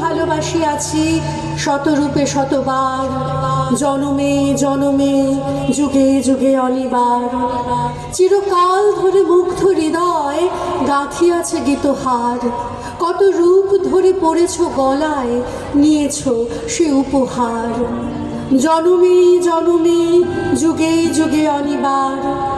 ভালোবাসি আছি শতরূপে শতবার। জনমে জনমে, যুগে যুগে অনিবার। চিরকাল ধরে মুগ্ধ হৃদয় গাঁথিয়াছে গীতহার। কত রূপ ধরে পড়েছ গলায়, নিয়েছ সে উপহার। জনমে জনমে, যুগে যুগে অনিবার।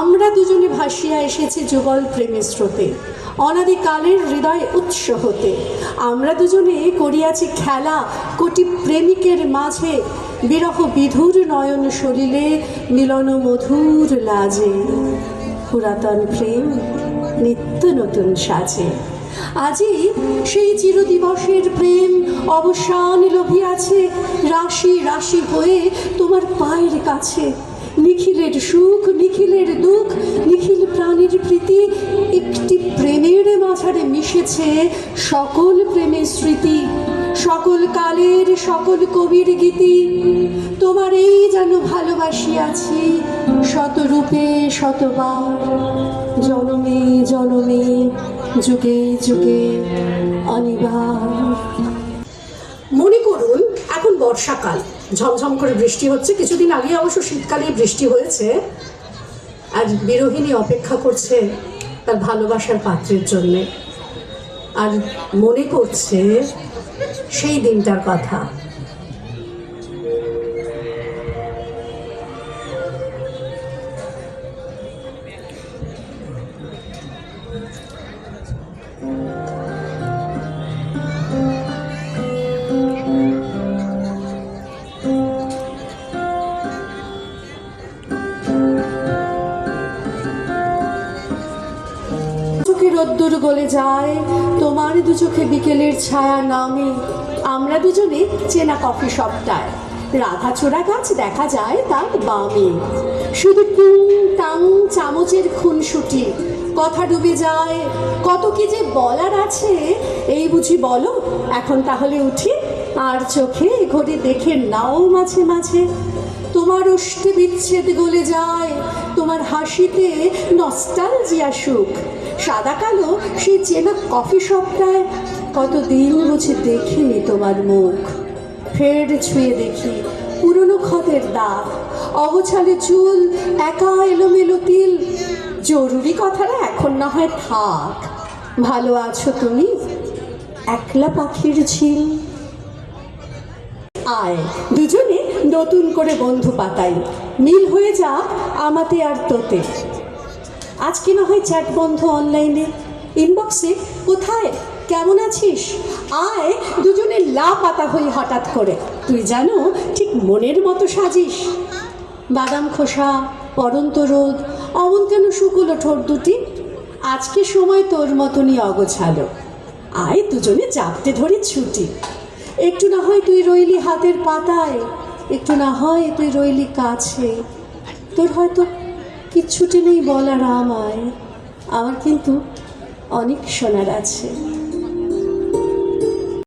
আমরা দুজনে ভাসিয়া এসেছি যুগল প্রেমের স্রোতে। অনাদিকালের হৃদয় উৎস হতে। আমরা দুজনে করিয়াছি খেলা কোটি প্রেমিকের মাঝে। বিরহ বিধুর নয়ন সলিলে, মিলন মধুর লাজে। পুরাতন প্রেম নিত্য নতুন সাজে। আজি সেই চিরদিবসের প্রেম অবসান লোভিয়াছে। রাশি রাশি হয়ে তোমার পায়ের কাছে। নিখিলের সুখ, নিখিলের দুঃখ, নিখিল প্রাণীর প্রীতি একটি প্রেমের মাঝারে মিশেছে সকল প্রেমের স্মৃতি, সকল কালের, সকল কবির গীতি। তোমার এই যেন ভালোবাসি ভালোবাসিয়াছি শতরূপে, শতবার, জনমে জনমে, যুগে যুগে, অনিবার। মনে করুন, এখন বর্ষাকাল। ঝমঝম করে বৃষ্টি হচ্ছে। কিছুদিন আগে অবশ্য শীতকালে বৃষ্টি হয়েছে। আর বিরোহিণী অপেক্ষা করছে তার ভালোবাসার পাত্রের জন্যে। আর মনে করছে সেই দিনটার কথা। রোদ্দুর গলে যায়। তোমার দু চোখে বিকেলের ছায়া নামে। আমরা দুজনে চেনা কফি শপটায়। রাধাচূড়া গাছ দেখা যায় তার বামে। শুধু টুং টাং, চামচের খুনসুটি। কথা ডুবে যায়, কত কি যে বলার আছে? এই বুঝি বলো, এখন তাহলে উঠি। আর চোখে ঘড়ি দেখে নাও মাঝে মাঝে। তোমার অষ্টে বিচ্ছেদ গলে যায়, তোমার হাসিতে নস্টালজিয়া সুখ। সাদা কালো, সেই চেনা কফি শপটায় কতদিন বুঝে দেখিনি তোমার মুখ। ফের ছুঁয়ে দেখি পুরনো ক্ষতের দাগ। অগোছালে চুল, একা এলোমেলো তিল। জরুরি কথাটা এখন না হয় থাক। ভালো আছো তুমি? একলা পাখির ঝিল। আয়, দুজনে নতুন করে বন্ধু পাতাই। মিল হয়ে যাক আমাতে আর তোতে। আজকে না হয় চ্যাট বন্ধ অনলাইনে ইনবক্সে কোথায়? কেমন আছিস? আয়, দুজনে লা পাতা হই হঠাৎ করে। তুই জানো, ঠিক মনের মতো সাজিস। বাদাম খোসা পরন্ত রোদ, অমন কেন শুকলো ঠোঁট দুটি? আজকে সময় তোর মতনই অগোছালো। আয়, দুজনে চাপতে ধরে ছুটি। একটু না হয় তুই রইলি হাতের পাতায়। একটু না হয় তুই রইলি কাছে। তোর হয়তো কিচ্ছুটি নেই বলার আমায়। আমার কিন্তু অনেক শোনার আছে।